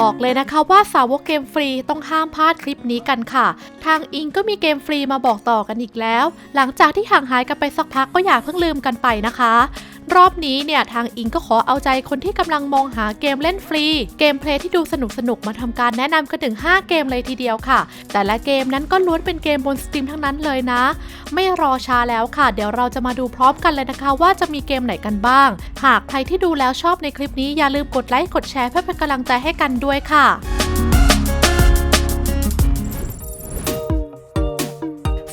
บอกเลยนะคะว่าสาวกเกมฟรีต้องห้ามพลาดคลิปนี้กันค่ะ ทางอิงก็มีเกมฟรีมาบอกต่อกันอีกแล้ว หลังจากที่ห่างหายกันไปสักพักก็อย่าเพิ่งลืมกันไปนะคะ รอบนี้เนี่ยทางอิงก็ขอเอาใจคนที่กำลังมองหาเกมเล่นฟรี เกมเพลย์ที่ดูสนุกสนุกมาทำการแนะนำกันถึง 5 เกมเลยทีเดียวค่ะ แต่ละเกมนั้นก็ล้วนเป็นเกมบนสตรีมทั้งนั้นเลยนะ ไม่รอช้าแล้วค่ะ เดี๋ยวเราจะมาดูพร้อมกันเลยนะคะ ว่าจะมีเกมไหนกันบ้าง หากใครที่ดูแล้วชอบในคลิปนี้อย่าลืมกดไลค์กดแชร์เพื่อเป็นกำลังใจให้กันด้วยค่ะ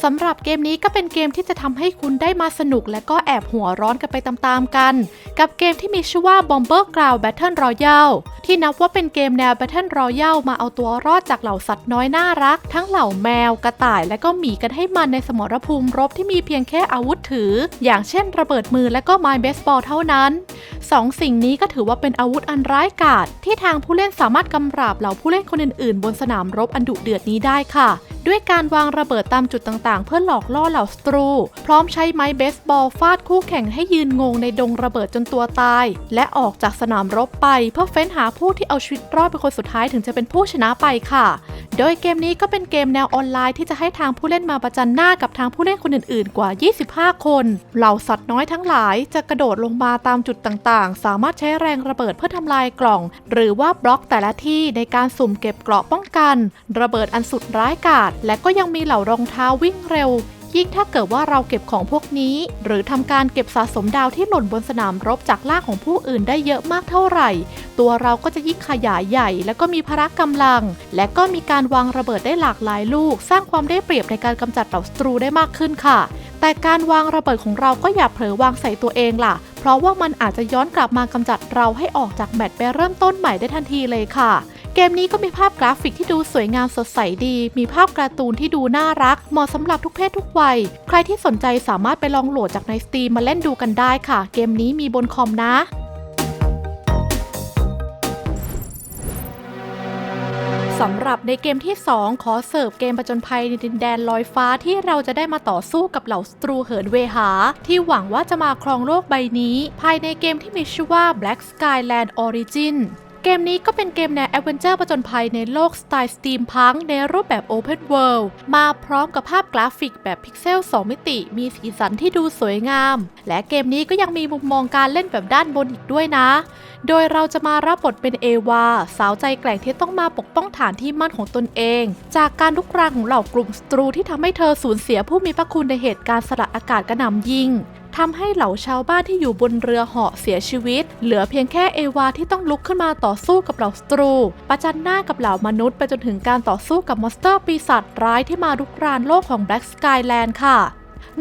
สำหรับเกมนี้ก็เป็นเกมที่จะทำให้คุณได้มาสนุกและก็แอบหัวร้อนกันไปตามๆกัน กับเกมที่มีชื่อว่า Bomber Ground Battle Royale ที่นับว่าเป็นเกมแนว Battle Royale มาเอาตัวรอดจากเหล่าสัตว์น้อยน่ารัก ทั้งเหล่าแมวกระต่ายและก็หมีกันให้มันในสมรภูมิรบที่มีเพียงแค่อาวุธถือ อย่างเช่นระเบิดมือและก็ไม้เบสบอลเท่านั้นสองสิ่งนี้ก็ถือว่าเป็นอาวุธอันร้ายกาจที่ทางผู้เล่นสามารถกำราบเหล่าผู้เล่นคนอื่นๆ บนสนามรบอันดุเดือดนี้ได้ค่ะ ด้วยการวางระเบิดตามจุดต่างๆ เพื่อหลอกล่อเหล่าศัตรู พร้อมใช้ไม้เบสบอลฟาดคู่แข่งให้ยืนงงในดงระเบิดจนตัวตาย และออกจากสนามรบไป เพื่อเฟ้นหาผู้ที่เอาชีวิตรอดเป็นคนสุดท้ายถึงจะเป็นผู้ชนะไปค่ะ โดยเกมนี้ก็เป็นเกมแนวออนไลน์ที่จะให้ทางผู้เล่นมาประจันหน้ากับทางผู้เล่นคนอื่นๆ กว่า 25 คน เหล่าสัตว์น้อยทั้งหลายจะกระโดดลงมาตามจุดต่างๆ สามารถใช้แรงระเบิดเพื่อทำลายกล่อง หรือว่าบล็อกแต่ละที่ในการสุ่มเก็บเกราะป้องกัน ระเบิดอันสุดร้ายกาจและก็ยังมีเหล่ารองเท้าวิ่งเร็ว ยิ่งถ้าเกิดว่าเราเก็บของพวกนี้ หรือทำการเก็บสะสมดาวที่หล่นบนสนามรบจากล่าของผู้อื่นได้เยอะมากเท่าไหร่ ตัวเราก็จะยิ่งขยายใหญ่ และก็มีพละกำลัง และก็มีการวางระเบิดได้หลากหลายลูก สร้างความได้เปรียบในการกำจัดเหล่าศัตรูได้มากขึ้นค่ะ แต่การวางระเบิดของเราก็อย่าเผลอวางใส่ตัวเองล่ะเพราะว่ามันอาจจะย้อนกลับมากำจัดเราให้ออกจากแมตช์ไปเริ่มต้นใหม่ได้ทันทีเลยค่ะ เกมนี้ก็มีภาพกราฟิกที่ดูสวยงามสดใสดี มีภาพการ์ตูนที่ดูน่ารัก เหมาะสำหรับทุกเพศทุกวัย ใครที่สนใจสามารถไปลองโหลดจากใน Steam มาเล่นดูกันได้ค่ะ เกมนี้มีบนคอมนะสำหรับในเกมที่ 2 ขอเสิร์ฟเกมประจนภัยในดินแดนลอยฟ้าที่เราจะได้มาต่อสู้กับเหล่าศัตรูเหินเวหา ที่หวังว่าจะมาครองโลกใบนี้ ภายในเกมที่มีชื่อว่า Black Skyland Origin เกมนี้ก็เป็นเกมแนวแอดเวนเจอร์ประจนภัยในโลกสไตล์สตีมพังในรูปแบบ Open World มาพร้อมกับภาพกราฟิกแบบพิกเซล 2 มิติ มีสีสันที่ดูสวยงาม และเกมนี้ก็ยังมีมุมมองการเล่นแบบด้านบนอีกด้วยนะ โดยเราจะมารับบทเป็นเอวา สาวใจแกร่งที่ต้องมาปกป้องฐานที่มั่นของตนเอง จากการลุกรานของเหล่ากลุ่มศัตรูที่ทำให้เธอสูญเสียผู้มีพระคุณในเหตุการณ์สลัดอากาศกระหน่ำยิง ทำให้เหล่าชาวบ้านที่อยู่บนเรือเหาะเสียชีวิต เหลือเพียงแค่เอวาที่ต้องลุกขึ้นมาต่อสู้กับเหล่าศัตรู ประจันหน้ากับเหล่ามนุษย์ไปจนถึงการต่อสู้กับมอนสเตอร์ปีศาจร้ายที่มาลุกรานโลกของ Black Skyland ค่ะ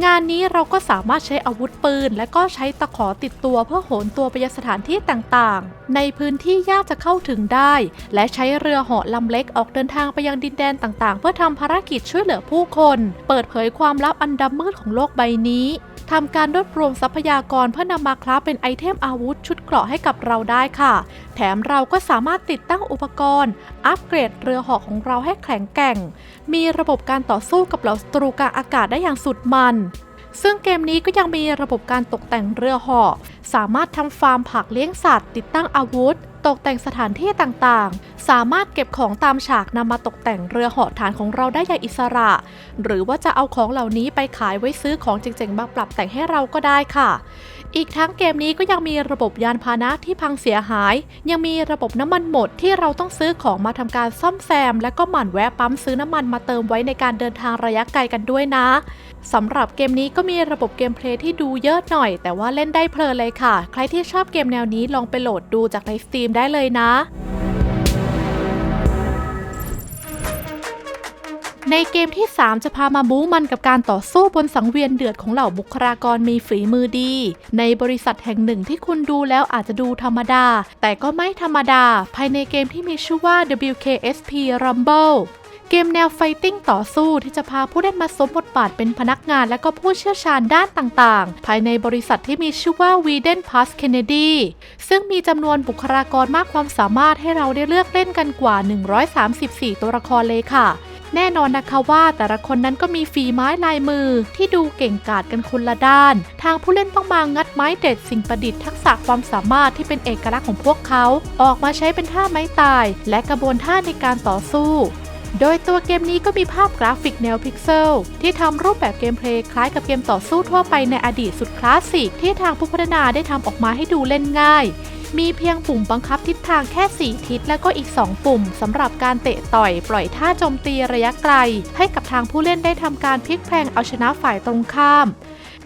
งานนี้เราก็สามารถใช้อาวุธปืน และก็ใช้ตะขอติดตัวเพื่อโหนตัวไปยังสถานที่ต่างๆ ในพื้นที่ยากจะเข้าถึงได้ และใช้เรือเหาะลำเล็กออกเดินทางไปยังดินแดนต่างๆ เพื่อทำภารกิจช่วยเหลือผู้คน เปิดเผยความลับอันดำมืดของโลกใบนี้ ทำการรวบรวมทรัพยากรเพื่อนำมาคราฟเป็นไอเทมอาวุธชุดเกราะให้กับเราได้ค่ะ แถมเราก็สามารถติดตั้งอุปกรณ์ อัปเกรดเรือหาะของเราให้แข็งแกร่ง มีระบบการต่อสู้กับเหล่าศัตรูกลางอากาศได้อย่างสุดมันซึ่งเกมนี้ก็ยังมีระบบการตกแต่งเรือหาะสามารถทำฟาร์มผักเลี้ยงสัตว์ ติดตั้งอาวุธ ตกแต่งสถานที่ต่างๆ สามารถเก็บของตามฉากนำมาตกแต่งเรือเหาะฐานของเราได้อย่างอิสระ หรือว่าจะเอาของเหล่านี้ไปขายไว้ซื้อของเจ๋งๆมาปรับแต่งให้เราก็ได้ค่ะ อีกทั้งเกมนี้ก็ยังมีระบบยานพาหนะที่พังเสียหาย ยังมีระบบน้ำมันหมดที่เราต้องซื้อของมาทำการซ่อมแซม และก็หมั่นแวะปั๊มซื้อน้ำมันมาเติมไว้ในการเดินทางระยะไกลกันด้วยนะ สำหรับเกมนี้ก็มีระบบเกมเพลย์ที่ดูเยอะหน่อย แต่ว่าเล่นได้เพลินเลยค่ะ ใครที่ชอบเกมแนวนี้ลองไปโหลดดูจากใน Steam ได้เลยนะในเกมที่ 3 จะพามาบู๊มันกับการต่อสู้บนสังเวียนเดือดของเหล่าบุคลากรมีฝีมือดี ในบริษัทแห่งหนึ่งที่คุณดูแล้วอาจจะดูธรรมดา แต่ก็ไม่ธรรมดา ภายในเกมที่มีชื่อว่า WKSP Rumble เกมแนวไฟติ้งต่อสู้ที่จะพาผู้เล่นมาสวมบทบาทเป็นพนักงานและก็ผู้เชี่ยวชาญด้านต่างๆ ภายในบริษัทที่มีชื่อว่า w e d e n Pass Kennedy ซึ่งมีจำนวนบุคลากรมากความสามารถให้เราได้เลือกเล่นกันกว่า 134 ตัวละครเลยค่ะแน่นอนนะคะว่าแต่ละคนนั้นก็มีฝีไม้ลายมือที่ดูเก่งกาจกันคนละด้าน ทางผู้เล่นต้องมางัดไม้เด็ดสิ่งประดิษฐ์ทักษะความสามารถที่เป็นเอกลักษณ์ของพวกเขา ออกมาใช้เป็นท่าไม้ตาย และกระบวนท่าในการต่อสู้ โดยตัวเกมนี้ก็มีภาพกราฟิกแนวพิกเซล ที่ทำรูปแบบเกมเพลย์คล้ายกับเกมต่อสู้ทั่วไปในอดีตสุดคลาสสิกที่ทางผู้พัฒนาได้ทำออกมาให้ดูเล่นง่าย มีเพียงปุ่มบังคับทิศทางแค่ 4 ทิศและก็อีก 2 ปุ่มสำหรับการเตะต่อยปล่อยท่าโจมตีระยะไกล ให้กับทางผู้เล่นได้ทำการพลิกแพลงเอาชนะฝ่ายตรงข้าม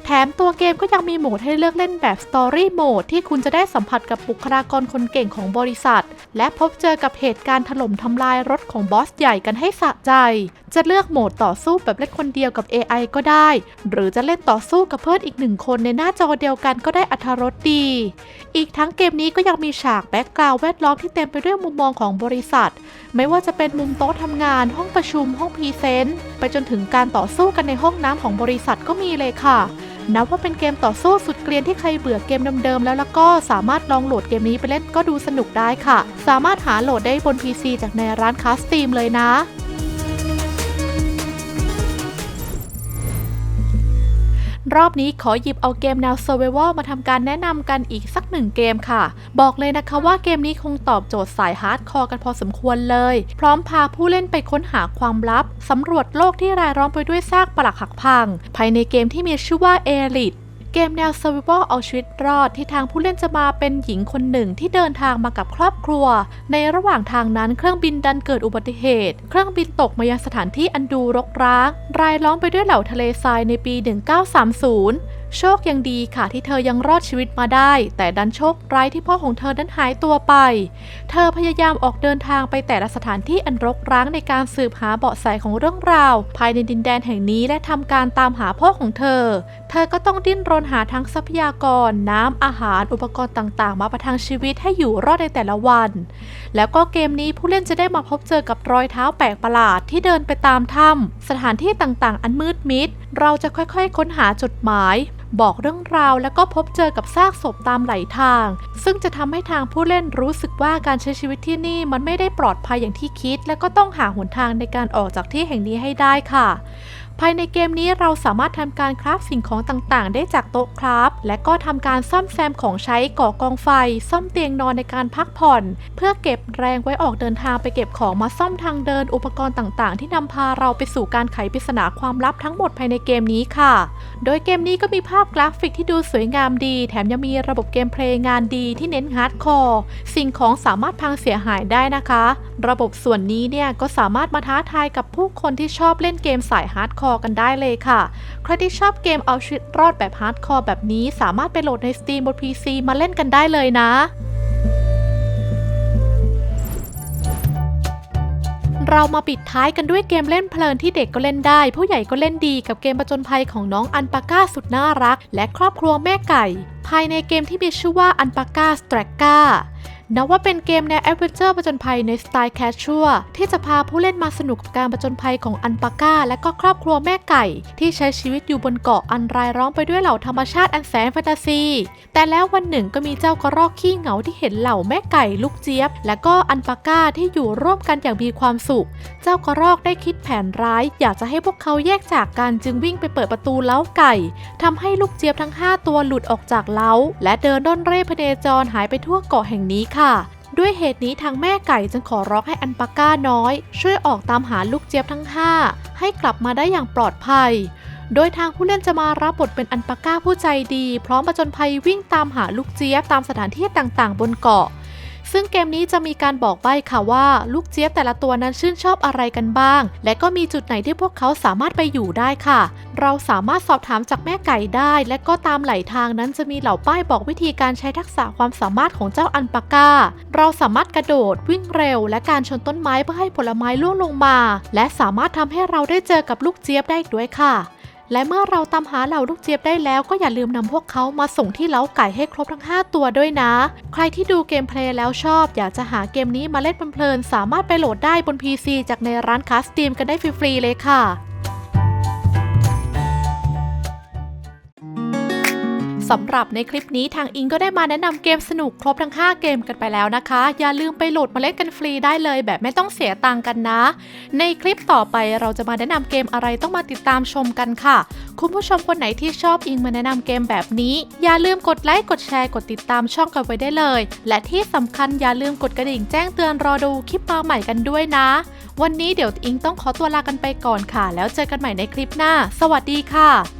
แถมตัวเกมก็ยังมีโหมดให้เลือกเล่นแบบ Story Mode ที่คุณจะได้สัมผัสกับบุคลากรคนเก่งของบริษัท และพบเจอกับเหตุการณ์ถล่มทำลายรถของบอสใหญ่กันให้สะใจ จะเลือกโหมดต่อสู้แบบเล่นคนเดียวกับ AI ก็ได้ หรือจะเล่นต่อสู้กับเพื่อนอีกหนึ่งคนในหน้าจอเดียวกันก็ได้อัธรสดี อีกทั้งเกมนี้ก็ยังมีฉากแบ็กกราวด์แวดล้อมที่เต็มไปด้วยมุมมองของบริษัท ไม่ว่าจะเป็นมุมโต๊ะทำงาน ห้องประชุม ห้องพรีเซนต์ ไปจนถึงการต่อสู้กันในห้องน้ำของบริษัทก็มีเลยค่ะ นับว่าเป็นเกมต่อสู้สุดเกลียนที่ใครเบื่อเกมเดิมๆแล้วแล้วก็สามารถลองโหลดเกมนี้ไปเล่นก็ดูสนุกได้ค่ะ สามารถหาโหลดได้บน PC จากในร้านคาสตีมเลยนะ รอบนี้ขอหยิบเอาเกมแนว Survival มาทำการแนะนำกันอีกสักหนึ่งเกมค่ะ บอกเลยนะคะว่าเกมนี้คงตอบโจทย์สายฮาร์ดคอร์กันพอสมควรเลย พร้อมพาผู้เล่นไปค้นหาความลับสำรวจโลกที่รายล้อมไปด้วยซากปรักหักพัง ภายในเกมที่มีชื่อว่า e l i t e เกมแนว Survival เอาชีวิตรอดที่ทางผู้เล่นจะมาเป็นหญิงคนหนึ่งที่เดินทางมากับครอบครัว ในระหว่างทางนั้นเครื่องบินดันเกิดอุบัติเหตุ เครื่องบินตกมายังสถานที่อันดูรกร้าง รายล้อมไปด้วยเหล่าทะเลทรายในปี 1930โชคยังดีค่ะที่เธอยังรอดชีวิตมาได้ แต่ดันโชคร้ายที่พ่อของเธอนั้นหายตัวไป เธอพยายามออกเดินทางไปแต่ละสถานที่อันรกร้างในการสืบหาเบาะแสของเรื่องราว ภายในดินแดนแห่งนี้และทำการตามหาพ่อของเธอ เธอก็ต้องดิ้นรนหาทั้งทรัพยากร น้ำอาหาร อุปกรณ์ต่างๆ มาประทังชีวิตให้อยู่รอดในแต่ละวัน แล้วก็เกมนี้ผู้เล่นจะได้มาพบเจอกับรอยเท้าแปลกประหลาดที่เดินไปตามถ้ำสถานที่ต่างๆ อันมืดมิด เราจะค่อยๆ ค้นหาจดหมาย บอกเรื่องราวแล้วก็พบเจอกับซากศพตามไหลทาง ซึ่งจะทำให้ทางผู้เล่นรู้สึกว่าการใช้ชีวิตที่นี่มันไม่ได้ปลอดภัยอย่างที่คิด และก็ต้องหาหนทางในการออกจากที่แห่งนี้ให้ได้ค่ะ ภายในเกมนี้เราสามารถทำการคราฟสิ่งของต่างๆ ได้จากโต๊ะคราฟ และก็ทำการซ่อมแซมของใช้ก่อกองไฟ ซ่อมเตียงนอนในการพักผ่อน เพื่อเก็บแรงไว้ออกเดินทางไปเก็บของมาซ่อมทางเดินอุปกรณ์ต่างๆ ที่นำพาเราไปสู่การไขปริศนาความลับทั้งหมดภายในเกมนี้ค่ะ โดยเกมนี้ก็มีภาพกราฟิกที่ดูสวยงามดี แถมยังมีระบบเกมเพลย์งานดีที่เน้นฮาร์ดคอร์สิ่งของสามารถพังเสียหายได้นะคะ ระบบส่วนนี้เนี่ยก็สามารถมาท้าทายกับผู้คนที่ชอบเล่นเกมสายฮาร์ดคอร์กันได้เลยค่ะ ใครที่ชอบเกมเอาชีวิตรอดแบบฮาร์ดคอร์แบบนี้สามารถไปโหลดใน Steam บน PC มาเล่นกันได้เลยนะเรามาปิดท้ายกันด้วยเกมเล่นเพลินที่เด็กก็เล่นได้ ผู้ใหญ่ก็เล่นดีกับเกมประจนภัยของน้องอันปาก้าสุดน่ารัก และครอบครัวแม่ไก่ ภายในเกมที่มีชื่อว่าอันปาก้าสตรกกา นับว่าเป็นเกมแนวแอดเวนเจอร์ปะจนภัยในสไตล์แคชชัวที่จะพาผู้เล่นมาสนุกกับการปะจนภัยของอันปาก้า และก็ครอบครัวแม่ไก่ ที่ใช้ชีวิตอยู่บนเกาะอันรายล้อมไปด้วยเหล่าธรรมชาติอันแสนแฟนตาซี แต่แล้ววันหนึ่งก็มีเจ้ากระรอกขี้เหงาที่เห็นเหล่าแม่ไก่ลูกเจี๊ยบ และก็อันปาก้าที่อยู่ร่วมกันอย่างมีความสุข เจ้ากระรอกได้คิดแผนร้าย อยากจะให้พวกเขาแยกจากกันจึงวิ่งไปเปิดประตูเล้าไก่ทำให้ลูกเจี๊ยบทั้ง 5 ตัวหลุดออกจากเล้าและเดินด้นเร่พเนจรหายไปทั่วเกาะแห่งนี้ค่ะ ด้วยเหตุนี้ทางแม่ไก่จึงขอร้องให้อันปาก้าน้อย ช่วยออกตามหาลูกเจี๊ยบทั้ง 5 ให้กลับมาได้อย่างปลอดภัย โดยทางผู้เล่นจะมารับบทเป็นอันปาก้าผู้ใจดี พร้อมประจนภัยวิ่งตามหาลูกเจี๊ยบตามสถานที่ต่างๆ บนเกาะ ซึ่งเกมนี้จะมีการบอกใบ้ค่ะว่า ลูกเจี๊ยบแต่ละตัวนั้นชื่นชอบอะไรกันบ้าง และก็มีจุดไหนที่พวกเขาสามารถไปอยู่ได้ค่ะ เราสามารถสอบถามจากแม่ไก่ได้ และก็ตามไหลทางนั้นจะมีเหล่าป้ายบอกวิธีการใช้ทักษะความสามารถของเจ้าอันปาก้า เราสามารถกระโดดวิ่งเร็ว และการชนต้นไม้เพื่อให้ผลไม้ร่วงลงมา และสามารถทำให้เราได้เจอกับลูกเจี๊ยบได้อีกด้วยค่ะ และเมื่อเราตามหาเหล่าลูกเจี๊ยบได้แล้วก็อย่าลืมนำพวกเขามาส่งที่เล้าไก่ให้ครบทั้ง 5 ตัวด้วยนะ ใครที่ดูเกมเพลย์แล้วชอบ อยากจะหาเกมนี้มาเล่นเพลินๆสามารถไปโหลดได้บน PC จากในร้านคาสตีมกันได้ฟรีๆเลยค่ะ สำหรับในคลิปนี้ทางอิงก็ได้มาแนะนำเกมสนุกครบทั้ง 5 เกมกันไปแล้วนะคะ อย่าลืมไปโหลดมาเล่นกันฟรีได้เลยแบบไม่ต้องเสียตังกันนะ ในคลิปต่อไปเราจะมาแนะนำเกมอะไรต้องมาติดตามชมกันค่ะ คุณผู้ชมคนไหนที่ชอบอิงมาแนะนำเกมแบบนี้ อย่าลืมกดไลค์กดแชร์กดติดตามช่องกันไว้ได้เลย และที่สำคัญอย่าลืมกดกระดิ่งแจ้งเตือนรอดูคลิปมาใหม่กันด้วยนะ วันนี้เดี๋ยวอิงต้องขอตัวลากันไปก่อนค่ะ แล้วเจอกันใหม่ในคลิปหน้า สวัสดีค่ะ